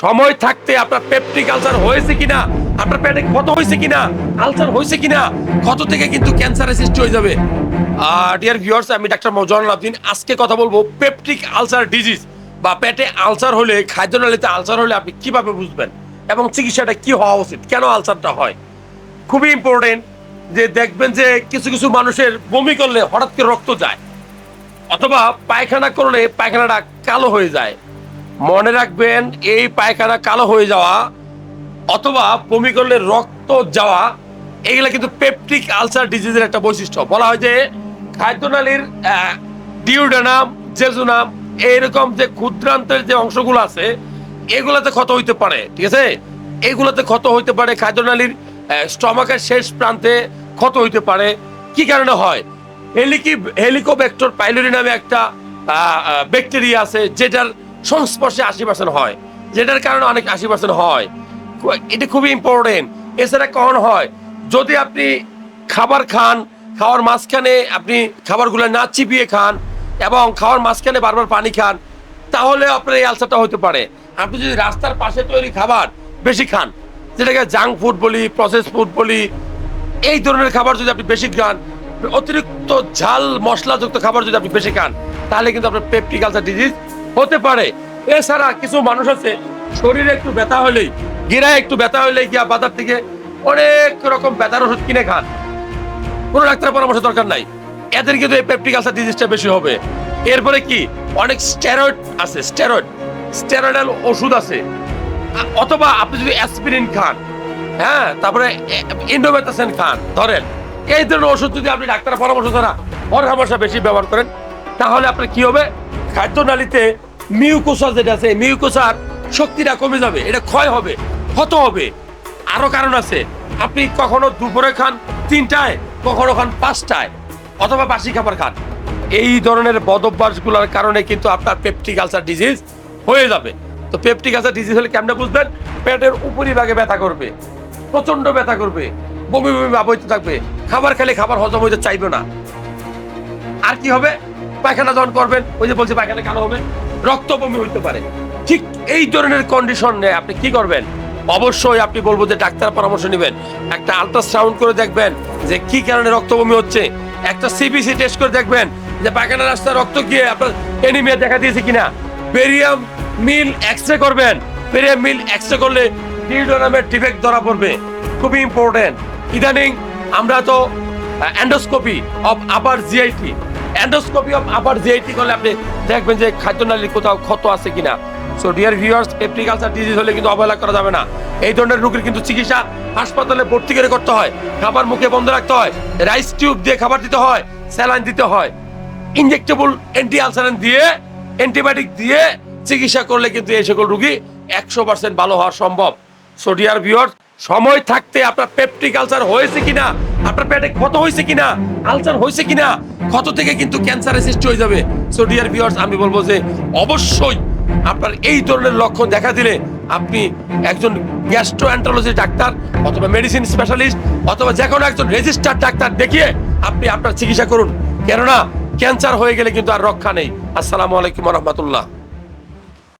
সময় থাকতে আপনার পেপটিক আলসার হয়েছে কিনা? আপনার পেটে ক্ষত হয়েছে কিনা? আলসার হয়েছে কিনা? ক্ষত থেকে কিন্তু ক্যান্সারের সৃষ্টি হয়ে যাবে। আর ডিয়ার ভিউয়ার্স আমি ডাক্তার মজানুল আবদিন আজকে কথা বলব পেপটিক আলসার ডিজিজ বা পেটে আলসার হলে, খাদ্যনালীতে আলসার হলে আপনি কীভাবে বুঝবেন? এবং চিকিৎসাটা কি হওয়া উচিত? কেন আলসারটা হয়? খুবই ইম্পর্টেন্ট যে দেখবেন যে কিছু কিছু মানুষের বমি করলে হঠাৎ করে রক্ত যায়। অথবা পায়খানা করলে পায়খানাটা কালো হয়ে যায়। মনে রাখবেন, এই পায়খানা কালো হয়ে যাওয়া অথবা বমি করলে রক্ত যাওয়া, এগুলা কিন্তু পেপটিক আলসার ডিজিজের একটা বৈশিষ্ট্য। বলা হয় যে খাদ্যনালীর ডিউডানাম জেজুনাম এইরকম যে ক্ষুদ্রান্তের যে অংশগুলো আছে, এগুলাতে ক্ষত হইতে পারে, ঠিক আছে? এগুলোতে ক্ষত হইতে পারে, খাদ্যনালীর স্টমাকের শেষ প্রান্তে ক্ষত হইতে পারে। কি কারণে হয়? হেলিকি হেলিকোব্যাক্টর পাইলোরি নামে একটা ব্যাকটেরিয়া আছে, যেটার সংস্পর্শে আশি পার্সেন্ট হয়, যেটার কারণে অনেক আশি পার্সেন্ট হয়। এটা খুবই ইম্পর্টেন্ট এছাড়া কখন হয়? যদি আপনি খাবার খান, খাওয়ার মাঝখানে আপনি খাবারগুলো না চিপিয়ে খান এবং খাওয়ার মাঝখানে বারবার পানি খান, তাহলে আপনার এই আলসারটা হতে পারে। আপনি যদি রাস্তার পাশে তৈরি খাবার বেশি খান, যেটাকে জাঙ্ক ফুড বলি প্রসেস ফুড বলি, এই ধরনের খাবার যদি আপনি বেশি খান, অতিরিক্ত ঝাল, মশলাযুক্ত খাবার যদি আপনি বেশি খান, তাহলে কিন্তু আপনার পেপটিক আলসার ডিজিজ হতে পারে। এছাড়া কিছু মানুষ আছে, শরীরে একটু ব্যথা হলেই, গিরায় একটু ব্যথা হলেই গিয়া বাজার থেকে অনেক রকম ব্যথার ওষুধ কিনে খান। কোনো ডাক্তারের পরামর্শ দরকার নাই। এদের কিন্তু এই পেপটিক আলসার ডিজিজটা বেশি হবে। এরপরে কি? অনেক স্টেরয়েড আছে স্টেরয়েড স্টেরয়েডাল ওষুধ আছে। অথবা আপনি যদি অ্যাসপিরিন খান হ্যাঁ? তারপরে ইন্ডোমেথাসেন খান, ধরেন। এই ধরনের ওষুধ যদি আপনি ডাক্তারের পরামর্শ ছাড়া পরামর্শ বেশি ব্যবহার করেন, তাহলে আপনার কি হবে? খাদ্যনালীতে মিউকোসা যেটা আছে মিউকোসার শক্তিটা কমে যাবে, এটা ক্ষয় হবে, ক্ষত হবে। আরও কারণ আছে, আপনি কখনো দুপুরে খান, তিনটায়, কখনো খান পাঁচটায়, অথবা বাসি খাবার খান। এই ধরনের বদভ্যাসগুলোর কারণে কিন্তু আপনার পেপটিক আলসার ডিজিজ হয়ে যাবে। তো পেপটিক আলসার ডিজিজ হলে কেমনে বুঝবেন? পেটের উপরিভাগে ব্যথা করবে প্রচণ্ড ব্যথা করবে, বমি বমি হইতে থাকবে। খাবার খেলে খাবার হজম হইতে চাইবে না। আর কি হবে? পায়খানা যখন করবেন, ওই যে বলছে পায়খানা কেন হবে রক্ত বমি হইতে পারে। ঠিক এই ধরনের কন্ডিশন কন্ডিশনে আপনি কি করবেন? অবশ্যই আপনি বলব যে ডাক্তার পরামর্শ নেবেন। একটা আলট্রাসাউন্ড করে দেখবেন যে কি কারণে রক্ত বমি হচ্ছে। একটা সিবিসি টেস্ট করে দেখবেন যে পায়খানা রাস্তায় রক্ত গিয়ে আপনার এনিমিয়া দেখা দিয়েছে কিনা। পেরিয়াম মিল এক্সরে করবেন। পেরিয়াম মিল এক্সরে করলে ডিউডোনামের ডিফেক্ট ধরা পড়বে। খুবই ইম্পর্টেন্ট ইদানিং আমরা তো endoscopy of upper GIT endoscopy of upper GIT করলে আপনি দেখবেন যে খাদ্যনালীর কোথাও ক্ষত আছে কিনা। So dear viewers peptic ulcer disease হলে কিন্তু অবহেলা করা যাবে না। এই ধরনের রোগীর কিন্তু চিকিৎসা হাসপাতালে ভর্তি করে করতে হয়। খাবার মুখে বন্ধ রাখতে হয়। রাইস টিউব দিয়ে খাবার দিতে হয়। স্যালাইন দিতে হয়। ইনজেক্টেবল অ্যান্টি আলসারেন দিয়ে অ্যান্টিবায়োটিক দিয়ে চিকিৎসা করলে কিন্তু এই সকল রোগী একশো পার্সেন্ট ভালো হওয়া সম্ভব। সো ডিয়ার ভিউয়ার্স সময় থাকতে আপনার পেপটিক আলসার হয়েছে কিনা আপনার পেটে ক্ষত হয়েছে কিনা? আলসার হয়েছে কিনা? ক্ষত থেকে কিন্তু ক্যান্সারের সৃষ্টি হয়ে যাবে। সো ডিয়ার ভিউয়ার্স আমি বলব যে অবশ্যই আপনার এই ধরনের লক্ষণ দেখা দিলে আপনি একজন গ্যাস্ট্রোএন্টারোলজি ডাক্তার, অথবা মেডিসিন স্পেশালিস্ট অথবা যে কোনো একজন রেজিস্টার্ড ডাক্তার দেখিয়ে আপনি আপনার চিকিৎসা করুন। কেননা, ক্যান্সার হয়ে গেলে কিন্তু আর রক্ষা নেই। আসসালামু আলাইকুম রহমতুল্লাহ।